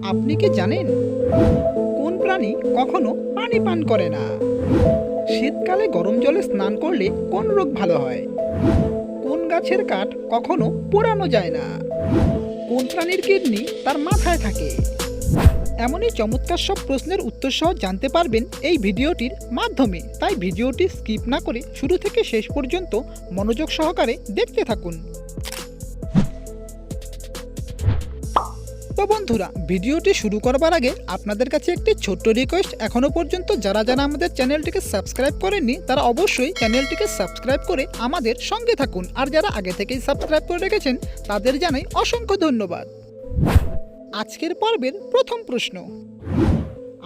আপনি কি জানেন? কোন প্রাণী কখনো পানি পান করে না? শীতকালে গরম জলে স্নান করলে কোন রোগ ভালো হয়? কোন গাছের কাঠ কখনো পোড়ানো যায় না? কোন প্রাণীর কিডনি তার মাথায় থাকে? এমনই চমৎকার সব প্রশ্নের উত্তর সহ জানতে পারবেন এই ভিডিওটির মাধ্যমে। তাই ভিডিওটি স্কিপ না করে শুরু থেকে শেষ পর্যন্ত মনোযোগ সহকারে দেখতে থাকুন। বন্ধুরা, ভিডিওটি শুরু করবার আগে আপনাদের কাছে একটি ছোট্ট রিকোয়েস্ট এখনও পর্যন্ত যারা যারা আমাদের চ্যানেলটিকে সাবস্ক্রাইব করেননি, তারা অবশ্যই চ্যানেলটিকে সাবস্ক্রাইব করে আমাদের সঙ্গে থাকুন। আর যারা আগে থেকেই সাবস্ক্রাইব করে রেখেছেন, তাদের জানাই অসংখ্য ধন্যবাদ। আজকের পর্বের প্রথম প্রশ্ন,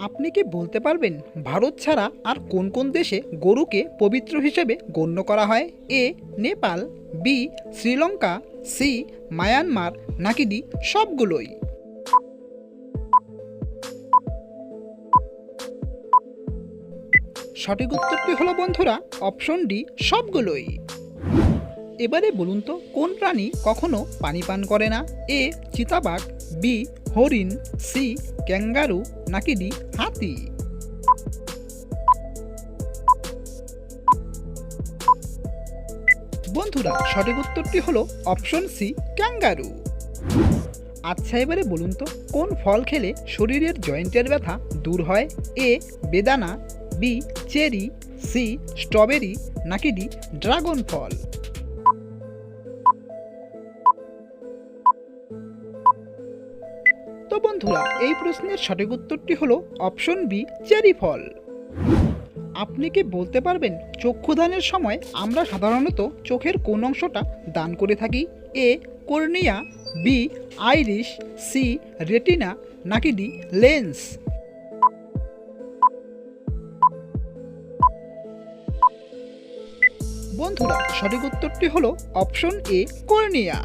আপনি কি বলতে পারবেন ভারত ছাড়া আর কোন কোন দেশে গরুকে পবিত্র হিসেবে গণ্য করা হয়? A, Nepal, B, Sri Lanka, C, Myanmar নাকি ডি, সবগুলোই? সঠিক উত্তরটি হলো, বন্ধুরা অপশন ডি সবগুলোই। এবারে বলুন তো, কোন প্রাণী কখনো পানি পান করে না? এ চিতাবাঘ বি হরিণ সি ক্যাঙ্গারু, নাকি ডি হাতি? বন্ধুরা, সঠিক উত্তরটি হলো অপশন সি ক্যাঙ্গারু। আচ্ছা এবারে বলুন তো, কোন ফল খেলে শরীরের জয়েন্টের ব্যথা দূর হয়? এ বেদানা বি, চেরি, সি, স্ট্রবেরি, নাকি ডি, ড্রাগন ফল? তো বন্ধুরা, এই প্রশ্নের সঠিক উত্তরটি হলো অপশন বি, চেরি ফল। আপনি কি বলতে পারবেন, চক্ষুদানের সময় আমরা সাধারণত চোখের কোন অংশটা দান করে থাকি? A, cornea, B, iris, C, retina, নাকি ডি, লেন্স? বন্ধুরা, সঠিক উত্তরটি হলো অপশন এ, কর্নিয়া।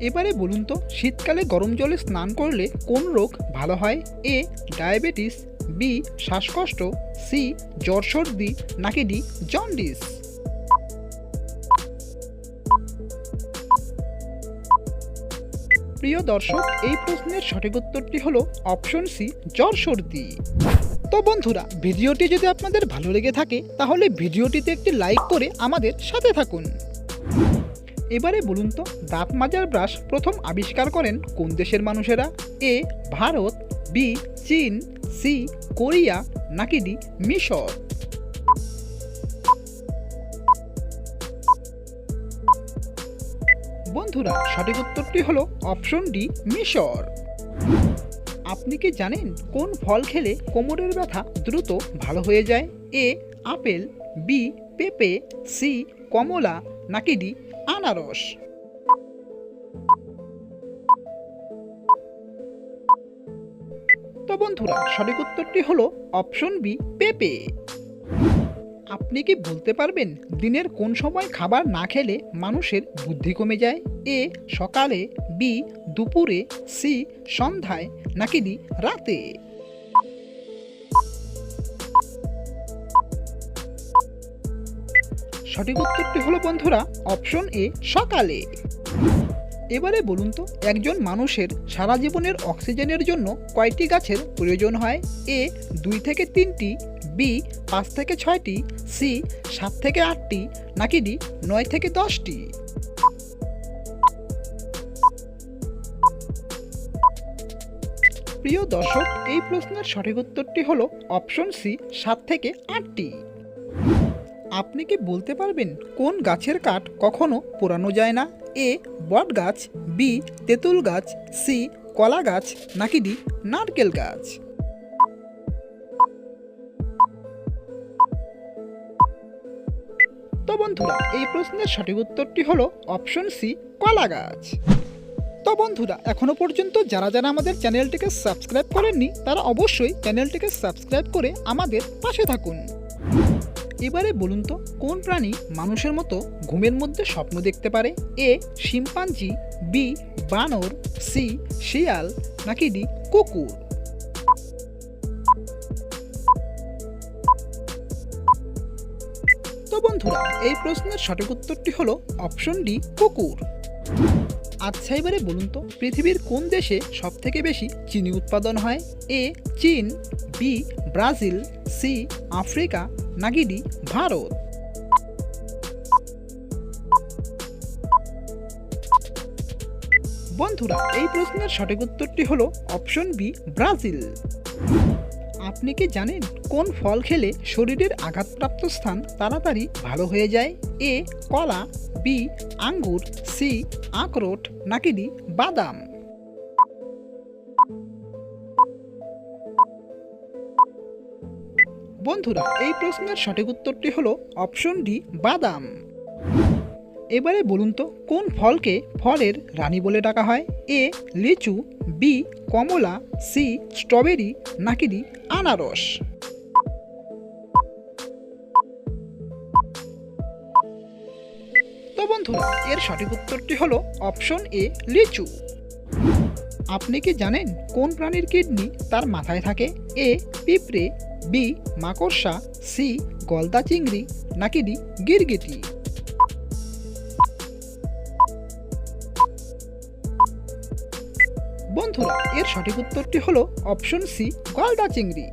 এবারে বলুন তো, শীতকালে গরম জলে স্নান করলে কোন রোগ ভালো হয়? এ, ডায়াবেটিস, বি, শ্বাসকষ্ট, সি, জ্বর সর্দি, নাকি ডি, জন্ডিস। প্রিয় দর্শক, এই প্রশ্নের সঠিক উত্তরটি হলো অপশন সি, জ্বর সর্দি। তো বন্ধুরা, ভিডিওটি যদি আপনাদের ভালো লেগে থাকে, তাহলে ভিডিওটিতে একটি লাইক করে আমাদের সাথে থাকুন। এবারে বলুন তো, দাঁত মাজার ব্রাশ প্রথম আবিষ্কার করেন কোন দেশের মানুষেরা? এ, ভারত, বি, চীন, সি, কোরিয়া, নাকি ডি, মিশর? বন্ধুরা, সঠিক উত্তরটি হলো অপশন ডি, মিশর। আপনি কি জানেন কোন ফল খেলে কোমরের ব্যথা দ্রুত ভালো হয়ে যায়? এ, আপেল, বি, পেঁপে, সি, কমলা, নাকি ডি, আনারস? তো বন্ধুরা, সঠিক উত্তরটি হলো অপশন বি, পেঁপে। আপনি কি বলতে পারবেন দিনের কোন সময় খাবার না খেলে মানুষের বুদ্ধি কমে যায়? এ, সকালে, বি, দুপুরে, সি, সন্ধ্যায়, নাকি ডি, রাতে? সঠিক উত্তরটি হলো বন্ধুরা, অপশন এ, সকালে। এবারে বলুন তো, একজন মানুষের সারা জীবনের অক্সিজেনের জন্য কয়টি গাছের প্রয়োজন হয়? এ, দুই থেকে তিনটি, বি, পাঁচ থেকে ছয়টি, সি, সাত থেকে আটটি, নাকি ডি, নয় থেকে দশটি? প্রিয় দর্শক, এই প্রশ্নের সঠিক উত্তরটি হলো অপশন সি, সাত থেকে আটটি। আপনি কি বলতে পারবেন কোন গাছের কাঠ কখনো পোড়ানো যায় না? এ বট গাছ বি, তেঁতুল গাছ, সি, কলা গাছ, নাকি ডি, নারকেল গাছ? তো বন্ধুরা, এই প্রশ্নের সঠিক উত্তরটি হলো অপশন সি, কলা গাছ। তো বন্ধুরা, এখনও পর্যন্ত যারা যারা আমাদের চ্যানেলটিকে সাবস্ক্রাইব করেননি, তারা অবশ্যই চ্যানেলটিকে সাবস্ক্রাইব করে আমাদের পাশে থাকুন। এবারে বলুন তো, কোন প্রাণী মানুষের মতো ঘুমের মধ্যে স্বপ্ন দেখতে পারে? এ, শিম্পাঞ্জি, বি, বানর, সি, শিয়াল, নাকি ডি, কুকুর? তো বন্ধুরা, এই প্রশ্নের সঠিক উত্তরটি হলো অপশন ডি, কুকুর। আচ্ছা এবারে বলুন তো, পৃথিবীর কোন দেশে সব থেকে বেশি চিনি উৎপাদন হয়? এ, চীন, বি, ব্রাজিল, সি, আফ্রিকা নাকি ডি ভারত। বন্ধুরা, এই প্রশ্নের সঠিক উত্তরটি হলো অপশন বি, ব্রাজিল। আপনি কি জানেন কোন ফল খেলে শরীরের আঘাতপ্রাপ্ত স্থান তাড়াতাড়ি ভালো হয়ে যায়? এ, কলা, বি, আঙ্গুর, সি, আখরোট নাকি ডি বাদাম। বন্ধুরা, এই প্রশ্নের সঠিক উত্তরটি হলো অপশন ডি, বাদাম। এবারে বলুন তো, কোন ফলকে ফলের রানী বলে ডাকা হয়? এ, লিচু, বি, কমলা, সি, স্ট্রবেরি, নাকি ডি, আনারস? তো বন্ধুরা, এর সঠিক উত্তরটি হলো অপশন এ, লিচু। আপনি কি জানেন কোন প্রাণীর কিডনি তার মাথায় থাকে? এ, পিঁপড়ে বি, মাকড়সা, সি, গলদা চিংড়ি, নাকি ডি, গিরগিটি। বন্ধুরা, এর সঠিক উত্তরটি হলো অপশন সি, গলদা চিংড়ি।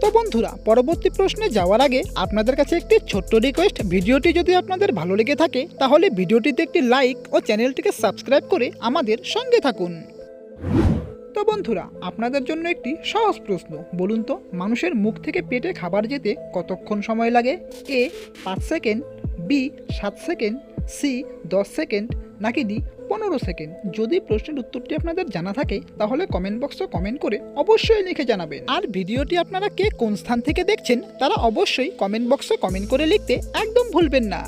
তো বন্ধুরা, পরবর্তী প্রশ্নে যাওয়ার আগে আপনাদের কাছে একটি ছোট্ট রিকোয়েস্ট, ভিডিওটি যদি আপনাদের ভালো লেগে থাকে, তাহলে ভিডিওটিতে একটি লাইক ও চ্যানেলটিকে সাবস্ক্রাইব করে আমাদের সঙ্গে থাকুন। তো বন্ধুরা, আপনাদের জন্য একটি সহজ প্রশ্ন। বলুন তো, মানুষের মুখ থেকে পেটে খাবার যেতে কতক্ষণ সময় লাগে? এ, পাঁচ সেকেন্ড, বি, সাত সেকেন্ড, সি, দশ সেকেন্ড, নাকি ডি, পনেরো সেকেন্ড? যদি প্রশ্নের উত্তরটি আপনাদের জানা থাকে, তাহলে কমেন্ট বক্সে কমেন্ট করে অবশ্যই লিখে জানাবেন। আর ভিডিওটি আপনারা কে কোন স্থান থেকে দেখছেন, তারা অবশ্যই কমেন্ট বক্সে কমেন্ট করে লিখতে একদম ভুলবেন না।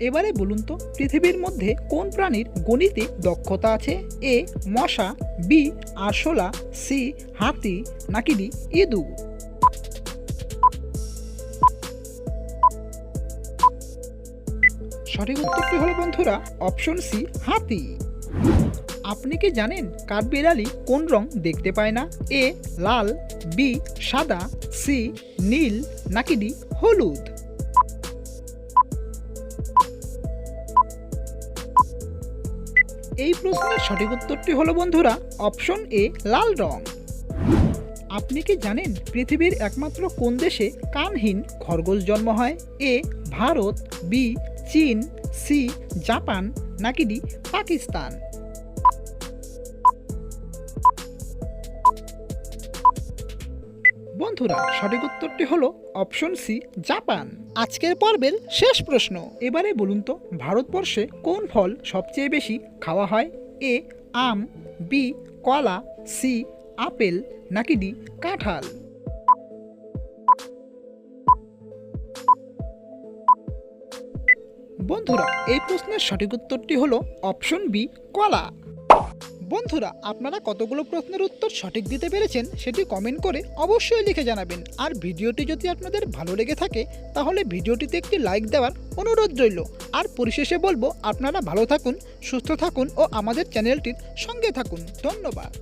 এবারে বলুন তো, পৃথিবীর মধ্যে কোন প্রাণীর গণিতে দক্ষতা আছে? এ, মশা, বি, আরশোলা, সি, হাতি, নাকি ডি, ইঁদুর? সঠিক উত্তরটি হলো বন্ধুরা? অপশন সি, হাতি। আপনি কি জানেন কাঠবিড়ালি কোন রং দেখতে পায় না? এ, লাল, বি, সাদা, সি, নীল, নাকি ডি, হলুদ? এই প্রশ্নের সঠিক উত্তরটি হলো, বন্ধুরা, অপশন এ, লাল রং। আপনি কি জানেন পৃথিবীর একমাত্র কোন দেশে কানহীন খরগোশ জন্ম হয়? এ, ভারত, বি, চীন, সি, জাপান, নাকি ডি, পাকিস্তান? বন্ধুরা, সঠিক উত্তরটি হলো অপশন সি, জাপান। আজকের পর্বের শেষ প্রশ্ন। এবারে বলুন তো, ভারতবর্ষে কোন ফল সবচেয়ে বেশি খাওয়া হয়? এ, আম, বি, কলা, সি, আপেল, নাকি ডি, কাঁঠাল? বন্ধুরা, এই প্রশ্নের সঠিক উত্তরটি হলো অপশন বি, কলা। বন্ধুরা, আপনারা কতগুলো প্রশ্নের উত্তর সঠিক দিতে পেরেছেন সেটি কমেন্ট করে অবশ্যই লিখে জানাবেন। আর ভিডিওটি যদি আপনাদের ভালো লেগে থাকে, তাহলে ভিডিওটিতে একটি লাইক দেওয়ার অনুরোধ রইল। আর পরিশেষে বলব, আপনারা ভালো থাকুন, সুস্থ থাকুন ও আমাদের চ্যানেলটির সঙ্গে থাকুন। ধন্যবাদ।